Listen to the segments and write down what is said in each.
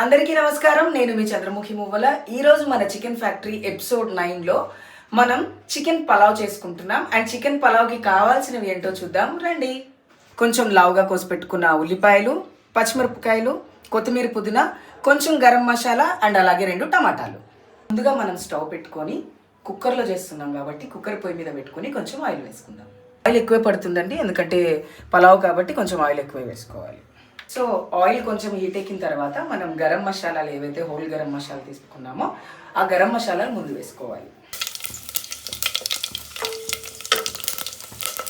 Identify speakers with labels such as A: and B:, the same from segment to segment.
A: అందరికీ నమస్కారం. నేను మీ చంద్రముఖి మువ్వల. ఈరోజు మన చికెన్ ఫ్యాక్టరీ ఎపిసోడ్ నైన్లో మనం చికెన్ పలావ్ చేసుకుంటున్నాం. అండ్ చికెన్ పలావ్కి కావాల్సినవి ఏంటో చూద్దాం. రండి. కొంచెం లావుగా కోసి పెట్టుకున్న ఉల్లిపాయలు పచ్చిమిరపకాయలు కొత్తిమీర పుదీనా కొంచెం గరం మసాలా అండ్ అలాగే రెండు టమాటాలు. ముందుగా మనం స్టవ్ పెట్టుకొని కుక్కర్లో చేస్తున్నాం కాబట్టి కుక్కర్ పొయ్యి మీద పెట్టుకొని కొంచెం ఆయిల్ వేసుకుందాం. ఆయిల్ ఎక్కువే పడుతుందండి. ఎందుకంటే పలావ్ కాబట్టి కొంచెం ఆయిల్ ఎక్కువే వేసుకోవాలి. సో ఆయిల్ కొంచెం హీట్ ఎక్కిన తర్వాత మనం గరం మసాలాలు ఏవైతే హోల్ గరం మసాలా తీసుకున్నామో ఆ గరం మసాలాలు ముందు వేసుకోవాలి.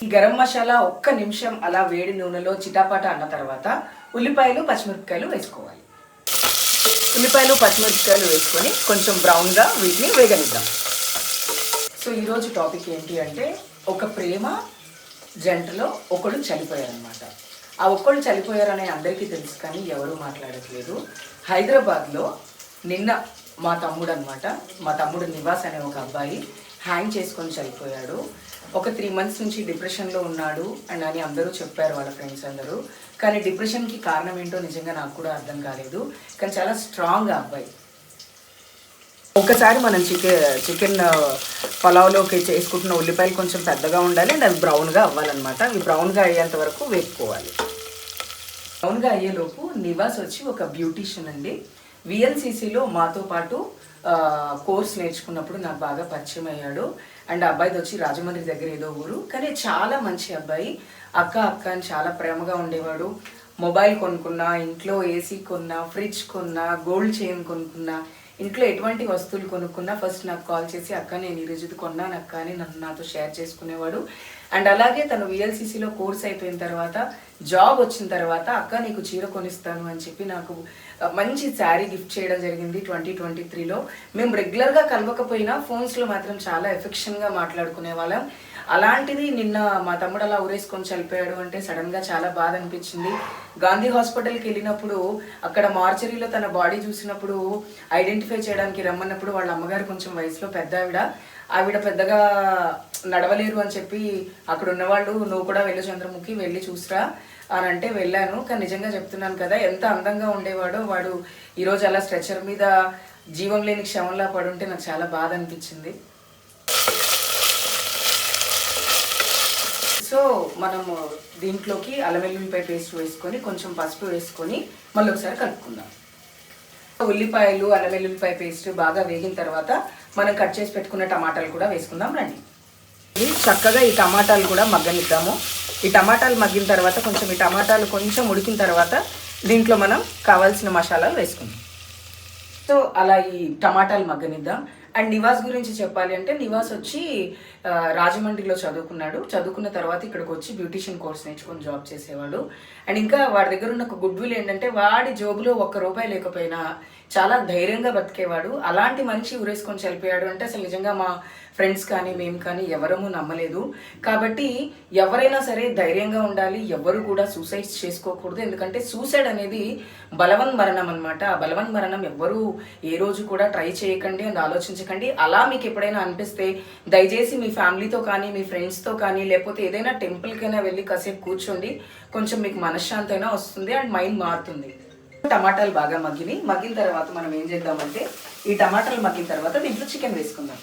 A: ఈ గరం మసాలా ఒక్క నిమిషం అలా వేడి నూనెలో చిటాపాట అన్న తర్వాత ఉల్లిపాయలు పచ్చిమిరపకాయలు వేసుకోవాలి. ఉల్లిపాయలు పచ్చిమిరపకాయలు వేసుకొని కొంచెం బ్రౌన్గా వీటిని వేగనిద్దాం. సో ఈరోజు టాపిక్ ఏంటి అంటే ఒక ప్రేమ జంటలో ఒకడు చనిపోయారనమాట ఆ ఒక్కళ్ళు చనిపోయారనే అందరికీ తెలుసు కానీ ఎవరూ మాట్లాడట్లేదు. హైదరాబాద్లో నిన్న మా తమ్ముడు అనమాట మా తమ్ముడు నివాస్ అనే ఒక అబ్బాయి హ్యాంగ్ చేసుకొని చనిపోయాడు. ఒక త్రీ మంత్స్ నుంచి డిప్రెషన్లో ఉన్నాడు అండ్ అని అందరూ చెప్పారు వాళ్ళ ఫ్రెండ్స్ అందరూ. కానీ డిప్రెషన్కి కారణం ఏంటో నిజంగా నాకు కూడా అర్థం కాలేదు. కానీ చాలా స్ట్రాంగ్ అబ్బాయి. ఒకసారి మనం చికెన్ చికెన్ పలావ్లోకి చేసుకుంటున్న ఉల్లిపాయలు కొంచెం పెద్దగా ఉండాలి అండ్ అవి బ్రౌన్గా అవ్వాలన్నమాట. అవి బ్రౌన్గా అయ్యేంత వరకు వేపుకోవాలి. అవునుగా అయ్యేలోపు నివాస్ వచ్చి ఒక బ్యూటీషియన్ అండి. విఎల్సిసిలో మాతో పాటు కోర్స్ నేర్చుకున్నప్పుడు నాకు బాగా పరిచయం అయ్యాడు. అండ్ అబ్బాయిది వచ్చి రాజమండ్రి దగ్గర ఏదో ఊరు. కానీ చాలా మంచి అబ్బాయి. అక్క అక్క అని చాలా ప్రేమగా ఉండేవాడు. మొబైల్ కొనుక్కున్నా ఇంట్లో ఏసీ కొన్నా ఫ్రిడ్జ్ కొన్నా గోల్డ్ చైన్ కొనుక్కున్నా ఇంట్లో ఎటువంటి వస్తువులు కొనుక్కున్నా ఫస్ట్ నాకు కాల్ చేసి అక్క నేను ఈరోజు కొన్నాను అక్క అని నన్ను నాతో షేర్ చేసుకునేవాడు. అండ్ అలాగే తను విఎల్సిసిలో కోర్స్ అయిపోయిన తర్వాత జాబ్ వచ్చిన తర్వాత అక్క నీకు చీర కొనిస్తాను అని చెప్పి నాకు మంచి శారీ గిఫ్ట్ చేయడం జరిగింది ట్వంటీ ట్వంటీ త్రీలో. మేము రెగ్యులర్గా కలవకపోయినా ఫోన్స్లో మాత్రం చాలా ఎఫెక్షన్గా మాట్లాడుకునే వాళ్ళం. అలాంటిది నిన్న మా తమ్ముడు అలా ఊరేసుకొని చనిపోయాడు అంటే సడన్గా చాలా బాధ అనిపించింది. గాంధీ హాస్పిటల్కి వెళ్ళినప్పుడు అక్కడ మార్చరీలో తన బాడీ చూసినప్పుడు ఐడెంటిఫై చేయడానికి రమ్మన్నప్పుడు వాళ్ళ అమ్మగారు కొంచెం వయసులో పెద్ద ఆవిడ ఆవిడ పెద్దగా నడవలేరు అని చెప్పి అక్కడ ఉన్నవాళ్ళు నువ్వు కూడా వెళ్ళు చంద్రముఖి వెళ్ళి చూసిరా అని అంటే వెళ్ళాను. కానీ నిజంగా చెప్తున్నాను కదా ఎంత అందంగా ఉండేవాడో వాడు ఈరోజు అలా స్ట్రెచర్ మీద జీవం లేని క్షమంలా పడుంటే నాకు చాలా బాధ అనిపించింది. సో మనము దీంట్లోకి అల్లం పేస్ట్ వేసుకొని కొంచెం పసుపు వేసుకొని మళ్ళీ ఒకసారి కలుపుకుందాం. ఉల్లిపాయలు అల్లం పేస్ట్ బాగా వేగిన తర్వాత మనం కట్ చేసి పెట్టుకున్న టమాటాలు కూడా వేసుకుందాం రండి. చక్కగా ఈ టమాటాలు కూడా మగ్గనిద్దాము. ఈ టమాటాలు మగ్గిన తర్వాత కొంచెం ఈ టమాటాలు కొంచెం ఉడికిన తర్వాత దీంట్లో మనం కావాల్సిన మసాలాలు వేసుకుందాం. సో అలా ఈ టమాటాలు మగ్గనిద్దాం. అండ్ నివాస్ గురించి చెప్పాలి అంటే నివాస్ వచ్చి రాజమండ్రిలో చదువుకున్నాడు. చదువుకున్న తర్వాత ఇక్కడికి వచ్చి బ్యూటీషియన్ కోర్స్ నేర్చుకొని జాబ్ చేసేవాడు. అండ్ ఇంకా వాడి దగ్గర ఉన్న ఒక గుడ్ విల్ ఏంటంటే వాడి జోబులో ఒక్క రూపాయి లేకపోయినా చాలా ధైర్యంగా బతికేవాడు. అలాంటి మనిషి ఊరేసుకొని చనిపోయాడు అంటే అసలు నిజంగా మా ఫ్రెండ్స్ కానీ మేము కానీ ఎవరము నమ్మలేదు. కాబట్టి ఎవరైనా సరే ధైర్యంగా ఉండాలి. ఎవరు కూడా సూసైడ్ చేసుకోకూడదు. ఎందుకంటే సూసైడ్ అనేది బలవన్ మరణం అనమాట ఆ బలవన్ మరణం ఎవ్వరూ ఏ రోజు కూడా ట్రై చేయకండి అని ఆలోచించకండి. అలా మీకు ఎప్పుడైనా అనిపిస్తే దయచేసి మీ ఫ్యామిలీతో కానీ మీ ఫ్రెండ్స్తో కానీ లేకపోతే ఏదైనా టెంపుల్కైనా వెళ్ళి కాసేపు కూర్చోండి. కొంచెం మీకు మనశ్శాంతి అయినా వస్తుంది అండ్ మైండ్ మారుతుంది. టమాటాలు బాగా మగ్గిని మగ్గిన తర్వాత మనం ఏం చేద్దామంటే ఈ టమాటాలు మగ్గిన తర్వాత దీంట్లో చికెన్ వేసుకుందాం.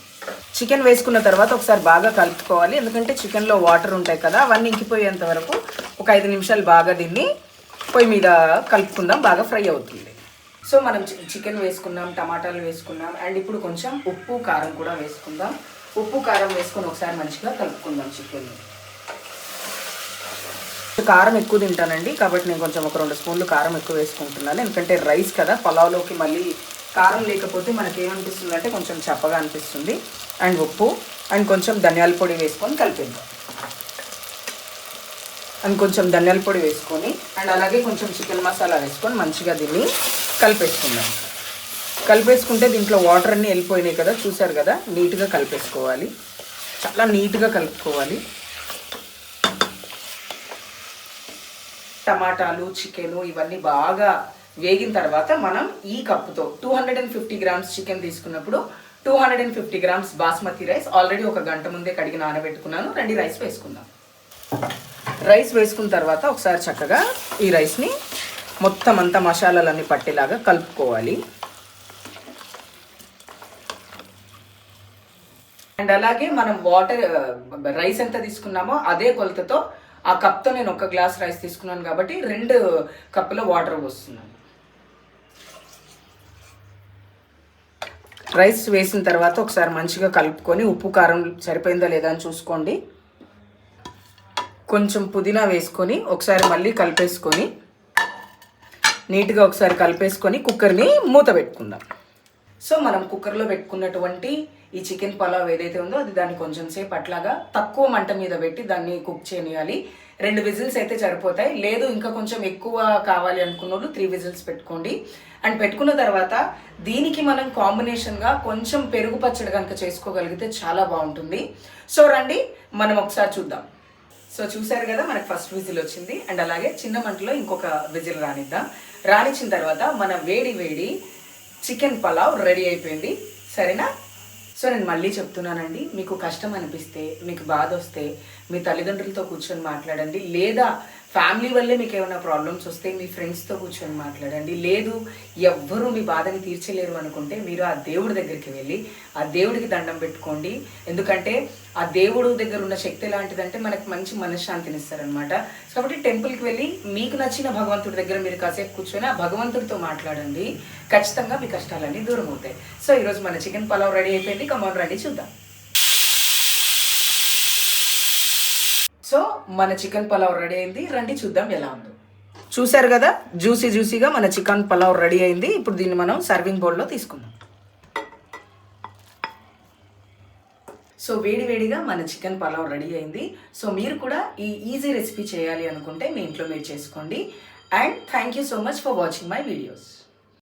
A: చికెన్ వేసుకున్న తర్వాత ఒకసారి బాగా కలుపుకోవాలి. ఎందుకంటే చికెన్లో వాటర్ ఉంటాయి కదా అవన్నీ ఇంకిపోయేంత వరకు ఒక ఐదు నిమిషాలు బాగా దీన్ని పొయ్యి మీద కలుపుకుందాం బాగా ఫ్రై అవుతుంది. సో మనం చికెన్ వేసుకున్నాం టమాటాలు వేసుకున్నాం అండ్ ఇప్పుడు కొంచెం ఉప్పు కారం కూడా వేసుకుందాం. ఉప్పు కారం వేసుకొని ఒకసారి మంచిగా కలుపుకుందాం చికెన్ కారం ఎక్కువ తింటానండి. కాబట్టి నేను కొంచెం ఒక రెండు స్పూన్లు కారం ఎక్కువ వేసుకుంటున్నాను. ఎందుకంటే రైస్ కదా పలావ్లోకి మళ్ళీ కారం లేకపోతే మనకి ఏమనిపిస్తుంది అంటే కొంచెం చప్పగా అనిపిస్తుంది. అండ్ ఉప్పు అండ్ కొంచెం ధనియాల పొడి వేసుకొని కలిపేద్దాం. అండ్ కొంచెం ధనియాల పొడి వేసుకొని అండ్ అలాగే కొంచెం చికెన్ మసాలా వేసుకొని మంచిగా దీన్ని కలిపేసుకుందాం. కలిపేసుకుంటే దీంట్లో వాటర్ అన్నీ వెళ్ళిపోయినాయి కదా చూసారు కదా? నీట్గా కలిపేసుకోవాలి. చాలా నీట్గా కలుపుకోవాలి. టమాటాలు చికెను ఇవన్నీ బాగా వేగిన తర్వాత మనం ఈ కప్పుతో two hundred and fifty grams chicken తీసుకున్నప్పుడు two hundred and fifty grams basmati rice already ఒక గంట ముందే కడిగి నానబెట్టుకున్నాను. రెండు రైస్ వేసుకుందాం. రైస్ వేసుకున్న తర్వాత ఒకసారి చక్కగా ఈ రైస్ని మొత్తం అంతా మసాలాలన్నీ పట్టేలాగా కలుపుకోవాలి. అండ్ అలాగే మనం వాటర్ రైస్ ఎంత తీసుకున్నామో అదే కొలతతో ఆ కప్తో నేను ఒక గ్లాస్ రైస్ తీసుకున్నాను కాబట్టి రెండు కప్పుల వాటర్ పోస్తున్నాను. రైస్ వేసిన తర్వాత ఒకసారి మంచిగా కలుపుకొని ఉప్పు కారం సరిపోయిందా లేదా అని చూసుకోండి. కొంచెం పుదీనా వేసుకొని ఒకసారి మళ్ళీ కలిపేసుకొని నీట్గా ఒకసారి కలిపేసుకొని కుక్కర్ని మూత పెట్టుకుందాం. సో మనం కుక్కర్లో పెట్టుకున్నటువంటి ఈ చికెన్ పలావ్ ఏదైతే ఉందో అది దాన్ని కొంచెం సేపు అట్లాగా తక్కువ మంట మీద పెట్టి దాన్ని కుక్ చేయాలి. రెండు విజిల్స్ అయితే సరిపోతాయి. లేదు ఇంకా కొంచెం ఎక్కువ కావాలి అనుకున్నోళ్ళు త్రీ విజిల్స్ పెట్టుకోండి. అండ్ పెట్టుకున్న తర్వాత దీనికి మనం కాంబినేషన్గా కొంచెం పెరుగు పచ్చడి కనుక చేసుకోగలిగితే చాలా బాగుంటుంది. సో రండి మనం ఒకసారి చూద్దాం. సో చూసారు కదా మనకు ఫస్ట్ విజిల్ వచ్చింది. అండ్ అలాగే చిన్న మంటలో ఇంకొక విజిల్ రానిద్దాం. రానిచ్చిన తర్వాత మన వేడి వేడి చికెన్ పలావ్ రెడీ అయిపోయింది. సరేనా? సో నేను మళ్ళీ చెప్తున్నానండి. మీకు కష్టం అనిపిస్తే మీకు బాధ వస్తే మీ తల్లిదండ్రులతో కూర్చొని మాట్లాడండి. లేదా ఫ్యామిలీ వల్లే మీకు ఏమైనా ప్రాబ్లమ్స్ వస్తే మీ ఫ్రెండ్స్తో కూర్చొని మాట్లాడండి. లేదు ఎవ్వరూ మీ బాధని తీర్చలేరు అనుకుంటే మీరు ఆ దేవుడి దగ్గరికి వెళ్ళి ఆ దేవుడికి దండం పెట్టుకోండి. ఎందుకంటే ఆ దేవుడు దగ్గర ఉన్న శక్తి ఎలాంటిదంటే మనకు మంచి మనశ్శాంతిని ఇస్తారనమాట కాబట్టి టెంపుల్కి వెళ్ళి మీకు నచ్చిన భగవంతుడి దగ్గర మీరు కాసేపు కూర్చొని ఆ భగవంతుడితో మాట్లాడండి. ఖచ్చితంగా మీ కష్టాలన్నీ దూరం అవుతాయి సో ఈరోజు మన చికెన్ పలావ్ రెడీ అయిపోయింది. కమాన్ రెడీ చూద్దాం. సో మన చికెన్ పలావ్ రెడీ అయింది. రండి చూద్దాం ఎలా ఉందో. చూసారు కదా? జ్యూసీ జ్యూసీగా మన చికెన్ పలావ్ రెడీ అయింది. ఇప్పుడు దీన్ని మనం సర్వింగ్ బౌల్లో తీసుకుందాం. సో వేడి వేడిగా మన చికెన్ పలావ్ రెడీ అయింది. సో మీరు కూడా ఈ ఈజీ రెసిపీ చేయాలి అనుకుంటే మీ ఇంట్లో మీరు చేసుకోండి. And thank you so much for watching my videos.